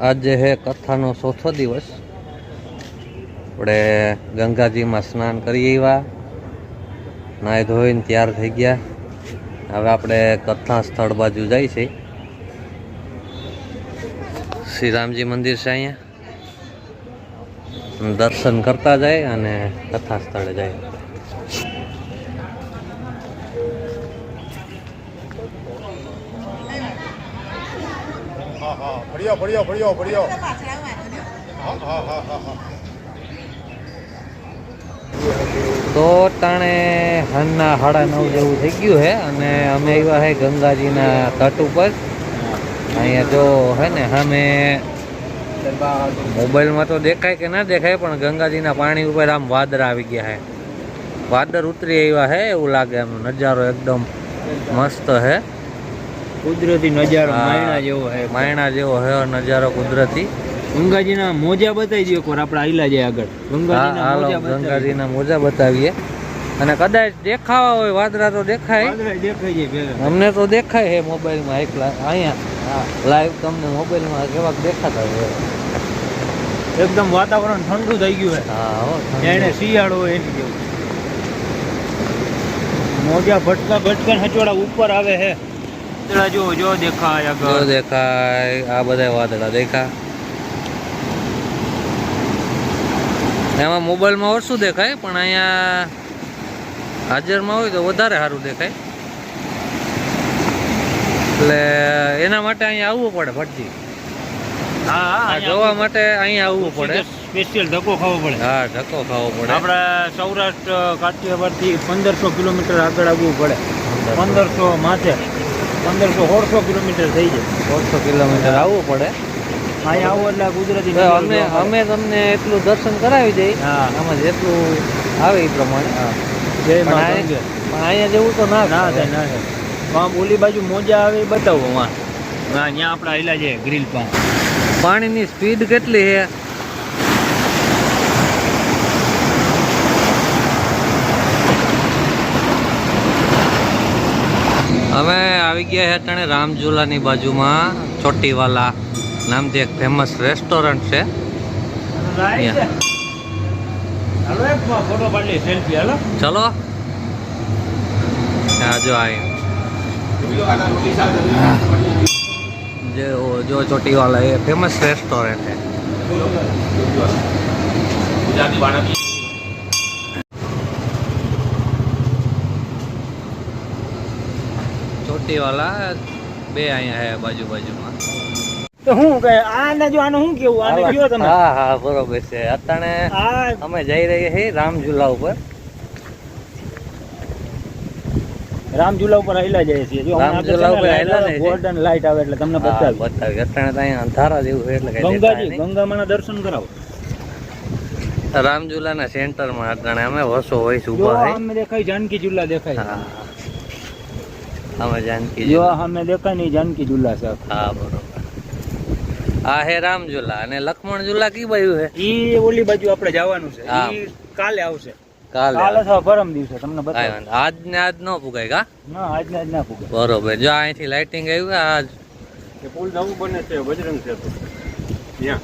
આજે હે કથાનો ચોથો દિવસ. આપણે ગંગાજીમાં સ્નાન કરી આવ્યા. નાહી ધોઈને તૈયાર થઈ ગયા. હવે આપણે કથા સ્થળ બાજુ જાય છે. શ્રી રામજી મંદિર છે અહીંયા. દર્શન કરતા જાય અને કથા સ્થળે જાય. હા હા ફળ્યો ફળ્યો ફળ્યો ફળ્યો હા હા હા હા હા. તો તાણે હાનના સાડા નવ જેવું થઈ ગયું છે અને અમે આવ્યા છે ગંગાજીના તટ ઉપર. અહીંયા જો હે ને સામે મોબાઈલમાં તો દેખાય કે ના દેખાય પણ ગંગાજીના પાણી ઉપર આમ વાદળ આવી ગયા છે વાદળ ઉતરી આવ્યા છે એવું લાગે એમ નજારો એકદમ મસ્ત છે કુદરતી નજારો માયણા જેવો હે. માયણા જેવો હે નજારો કુદરતી. ગંગાજીના મોજા બતાવી દો એકવાર આપણે આઈલા જાય આગળ. ગંગાજીના મોજા ગંગાજીના મોજા બતાવીએ. અને કદાચ દેખાવા હોય વાદળા તો દેખાય. દેખાય જાય અમને તો દેખાય છે મોબાઈલમાં એકલા અહીંયા લાઈવ તમને મોબાઈલમાં કેવાક દેખાતા હોય. એકદમ વાતાવરણ ઠંડુ થઈ ગયું હે. જાણે શિયાળો હોય એની જેવું. મોજા ભટકા ભટકા હચોડા ઉપર આવે હે. વાદળા જો જો દેખાય જો દેખાય આ બધા વાદળા દેખા. એમાં મોબાઈલમાં ઓછું દેખાય? પણ અહીંયા હાજરમાં હોય તો વધારે સારું દેખાય. એટલે એના માટે અહીંયા આવવું પડે ભટજી. હા હા જોવા માટે અહીંયા આવવું પડે. સ્પેશિયલ ધક્કો ખાવો પડે. હા ધક્કો ખાવો પડે. આપણે સૌરાષ્ટ્ર કાઠિયાવાડથી પંદરસો કિલોમીટર આગળ આવવું પડે. પંદરસો માથે. પંદરસો સોળસો કિલોમીટર થઈ જાય. સોળસો કિલોમીટર આવવું પડે. અહીંયા આવો એટલે કુદરતી અમે અમે તમને એટલું દર્શન કરાવી દઈએ હા. આમાં જેટલું આવે એ પ્રમાણે. પણ અહીંયા જેવું તો ના ના થાય. ના થાય. આમ ઓલી બાજુ મોજા આવે એ બતાવો હા ત્યાં આપણે આયલા છે ગ્રીલ પામ પાણીની સ્પીડ કેટલી છે અમે આવી ગયા છે અટાણે રામઝુલાની બાજુમાં ચોટીવાલા નામથી એક ફેમસ રેસ્ટોરન્ટ છે. ચલો. જો આવી જો ચોટીવાલા એ ફેમસ રેસ્ટોરન્ટ છે. ચોટીવાલા બે અહીંયા હે બાજુ બાજુમાં. તો હું કે આને જો આનું શું કેવું? આને કયો તમે? હા હા બરોબર છે. અટાણે અમે જઈ રહ્યા છીએ રામઝુલા ઉપર. રામઝુલા ઉપર આયલા જઈએ છે જો રામઝુલા ઉપર આયલા જાય છે. ગોલ્ડન લાઈટ આવે એટલે તમને બતાવ. બતાવ. તો અહીંયા અંધારા જેવું છે એટલે કઈ ગંગાજી. ગંગામાના દર્શન કરાવો. રામઝુલાના સેન્ટરમાં અત્યારે અમે વસો હોય છે ઊભા છે દેખાય જાનકી ઝુલા દેખાય. હા. અમે જાનકી જો ઝુલા. સામે દેખાય નહીં જાનકી ઝુલા છે. હા બરોબર. આ હે રામઝુલા અને લક્ષ્મણ ઝુલા કી બાજુ હે? ઈ ઓલી બાજુ આપણે જવાનું છે. હા. ઈ કાલે આવશે. કાલે કાલે અથવા પરમ દિવસે તમને બતાવું. આજ ને આજ ન પુગાય કા? ના આજ ને આજ ના પૂગે બરોબર. જો અહીંથી લાઇટિંગ આવ્યું આજ એ પુલ નવું બને છે બજરંગ સેતુ. ત્યાં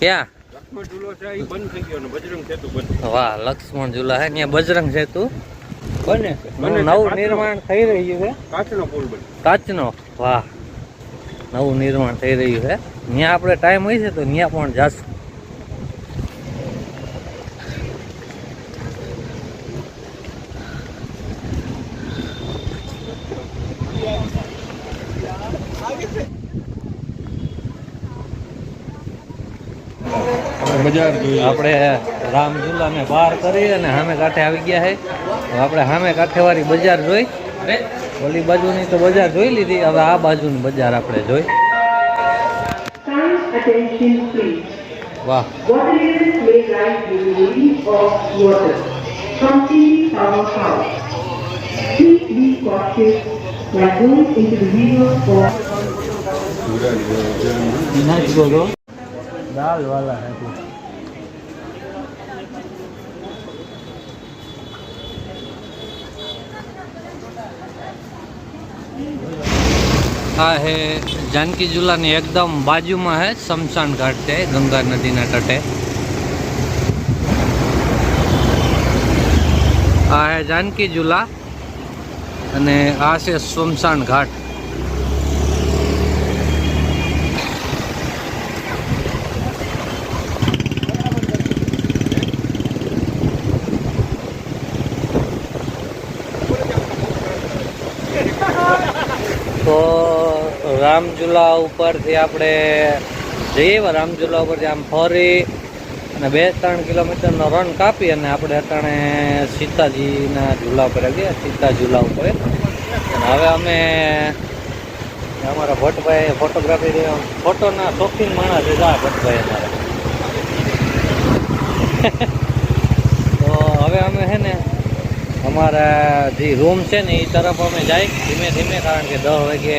ક્યાં? લક્ષ્મણ ઝુલો છે એ બંધ થઈ ગયો ને બજરંગ સેતુ બને વાહ લક્ષ્મણ ઝુલા હે બજરંગ સેતુ? બને. નવું નિર્માણ થઈ રહ્યું છે. કાચનો પુલ બને. કાચનો? વાહ. નવું નિર્માણ થઈ રહ્યું છે. ત્યાં આપણે ટાઈમ હોય છે તો ત્યાં પણ જાશું. બજાર આપણે અમે બહાર કરી અને સામે કાંઠે આવી ગયા છે. તો આપણે સામે કાંઠેવાળી બજાર જોઈ. ઓલી બાજુની તો બજાર જોઈ લીધી. હવે આ બાજુની બજાર આપણે જોઈ. વાહ. Water levels may આ હે જાનકી ઝુલાની એકદમ બાજુમાં હે શમશાન ઘાટ છે ગંગા નદીના તટે. આ હે જાનકી ઝુલા અને આ છે શમશાન ઘાટ તો રામઝુલા ઉપરથી આપણે જઈએ રામઝુલા ઉપરથી આમ ફરી અને બે ત્રણ કિલોમીટરનો રન કાપી અને આપણે અત્યારે સીતાજીના ઝૂલા ઉપર ગયા, સીતા ઝૂલા ઉપર. અને હવે અમે અમારા ભટ્ટભાઈ ફોટોગ્રાફી ફોટોના શોખીન માણસ છે જા ભટ્ટભાઈ અમારા. તો હવે અમે છે ને અમારા જે રૂમ છે ને એ તરફ અમે જાય ધીમે ધીમે, કારણ કે દસ વાગે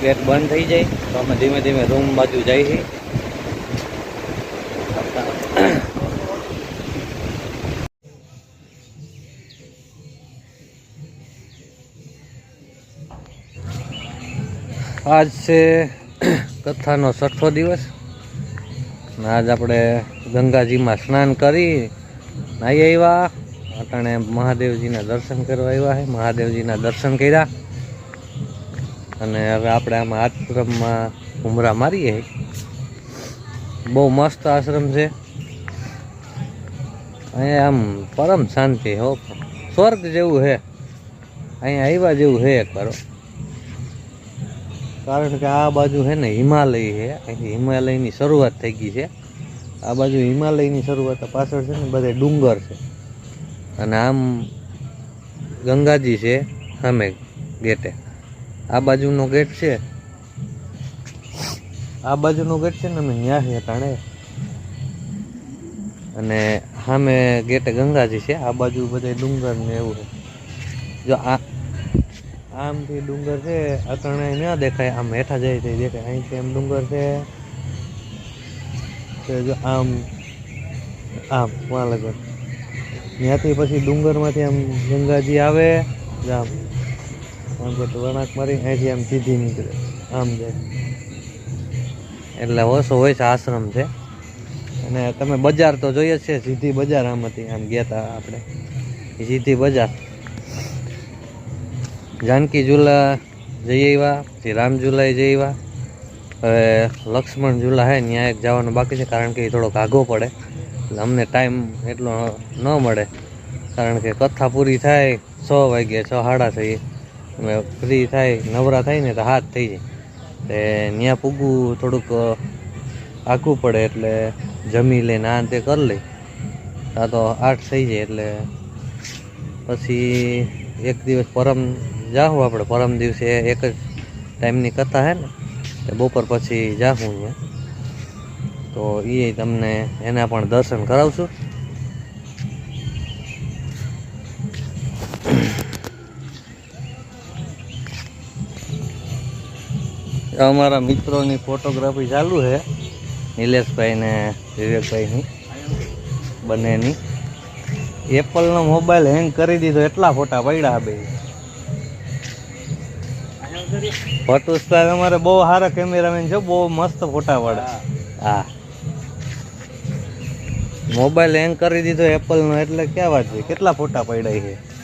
ગેટ બંધ થઈ જાય, તો અમે ધીમે ધીમે રૂમ બાજુ છીએ આજ છે કથાનો છઠ્ઠો દિવસ. આજ આપણે ગંગાજીમાં સ્નાન કરી નાહી આવ્યા. અટાણે મહાદેવજીના દર્શન કરવા આવ્યા છે. મહાદેવજીના દર્શન કર્યા. અને હવે આપણે આમાં આશ્રમમાં ઉમરા મારીએ. બહુ મસ્ત આશ્રમ છે. અહીંયા આમ પરમ શાંતિ હો. સ્વર્ગ જેવું છે. અહીંયા આવ્યા જેવું છે એક વાર કારણ કે આ બાજુ છે ને હિમાલય છે. અહીંથી હિમાલયની શરૂઆત થઈ ગઈ છે. આ બાજુ હિમાલયની શરૂઆત પાછળ છે ને બધે ડુંગર છે. અને આમ ગંગાજી છે સામે ગેટે. આ બાજુનો ગેટ છે. આ બાજુનો ગેટ છે ને અમે ન્યા છે અને સામે ગેટે ગંગાજી છે. આ બાજુ બધા ડુંગર ને એવું છે. જો આ આમથી ડુંગર છે અતણે ન દેખાય, આમ હેઠા જાય તે દેખાય. અહીંથી એમ ડુંગર છે. જો આમ આમ વાં ત્યાંથી પછી ડુંગરમાંથી આમ ગંગાજી આવે આમ તો વળાંક મારી અહીંથી આમ સીધી નીકળે. આમ જાય. એટલે ઓછો હોય છે આશ્રમ છે. અને તમે બજાર તો જોઈએ છે, સીધી બજાર આમ હતી આમ ગયા હતા આપણે. સીધી બજાર. જાનકી ઝૂલા જઈ આવ્યા પછી રામ ઝૂલાએ જઈ આવ્યા. હવે લક્ષ્મણ ઝૂલા હે ત્યાં એક જવાનું બાકી છે, કારણ કે એ થોડોક આઘો પડે. એટલે અમને ટાઈમ એટલો ન મળે. કારણ કે કથા પૂરી થાય, છ વાગે છ સાડા થઈ અમે ફ્રી થાય, નવરા થાય ને તો હાથ થઈ જાય. એટલે ત્યાં પૂગવું થોડુંક આખું પડે એટલે જમી લઈને આ તે કરી લઈ આ તો આઠ થઈ જાય એટલે પછી એક દિવસ પરમ જાઉં આપણે પરમ દિવસે એક જ ટાઈમની કથા હે ને, તે બપોર પછી અહીંયા. તો એ તમને એના પણ દર્શન કરાવશું. અમારા મિત્રોની ફોટોગ્રાફી ચાલુ છે. નિલેશભાઈ ને વિવેકભાઈની, બંનેની. એપલનો મોબાઈલ હેંગ કરી દીધો, એટલા ફોટા પડ્યા બે. ફોટોસ્ટાર અમારે બહુ સારા કેમેરામેન છે, બહુ મસ્ત ફોટા પડે. હા. મોબાઈલ હેંગ કરી દીધો એપલનો, એટલે ક્યાં વાત છે? કેટલા ફોટા પડ્યા છે?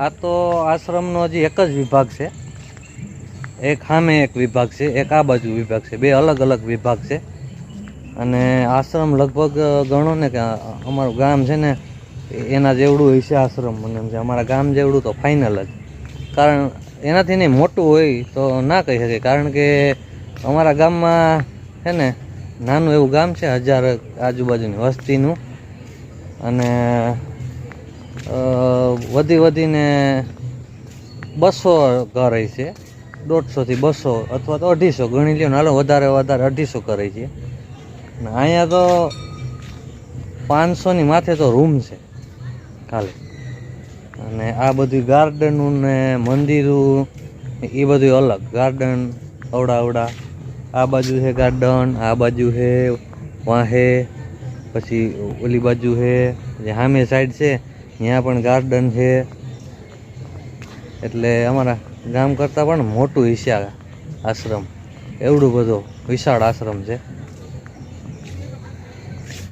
આ તો આશ્રમનો હજી એક જ વિભાગ છે. એક સામે એક વિભાગ છે, એક આ બાજુ વિભાગ છે, બે અલગ અલગ વિભાગ છે. અને આશ્રમ લગભગ ગણો ને કે અમારું ગામ છે ને, એના જેવડું છે આશ્રમ. મને એમ છે અમારા ગામ જેવડું તો ફાઇનલ જ. કારણ એનાથી નહીં, મોટું હોય તો ના કહી શકે. કારણ કે અમારા ગામમાં છે ને, નાનું એવું ગામ છે, હજાર આજુબાજુની વસ્તીનું. અને વધી વધીને બસો ઘર છે. દોઢસોથી બસો અથવા તો અઢીસો ગણી લ્યો ને. હાલો, વધારે વધારે અઢીસો કરે છે. ને અહીંયા તો પાંચસોની માથે તો રૂમ છે ખાલી. અને આ બધું ગાર્ડનું ને મંદિરું એ બધું અલગ. ગાર્ડન અવડા અવડા આ બાજુ છે ગાર્ડન, આ બાજુ છે વાહે. પછી ઓલી બાજુ છે સામે સાઈડ છે ત્યાં પણ ગાર્ડન છે. એટલે અમારા ગામ કરતાં પણ મોટું હિસ્સા આશ્રમ. એવડું બધો વિશાળ આશ્રમ છે.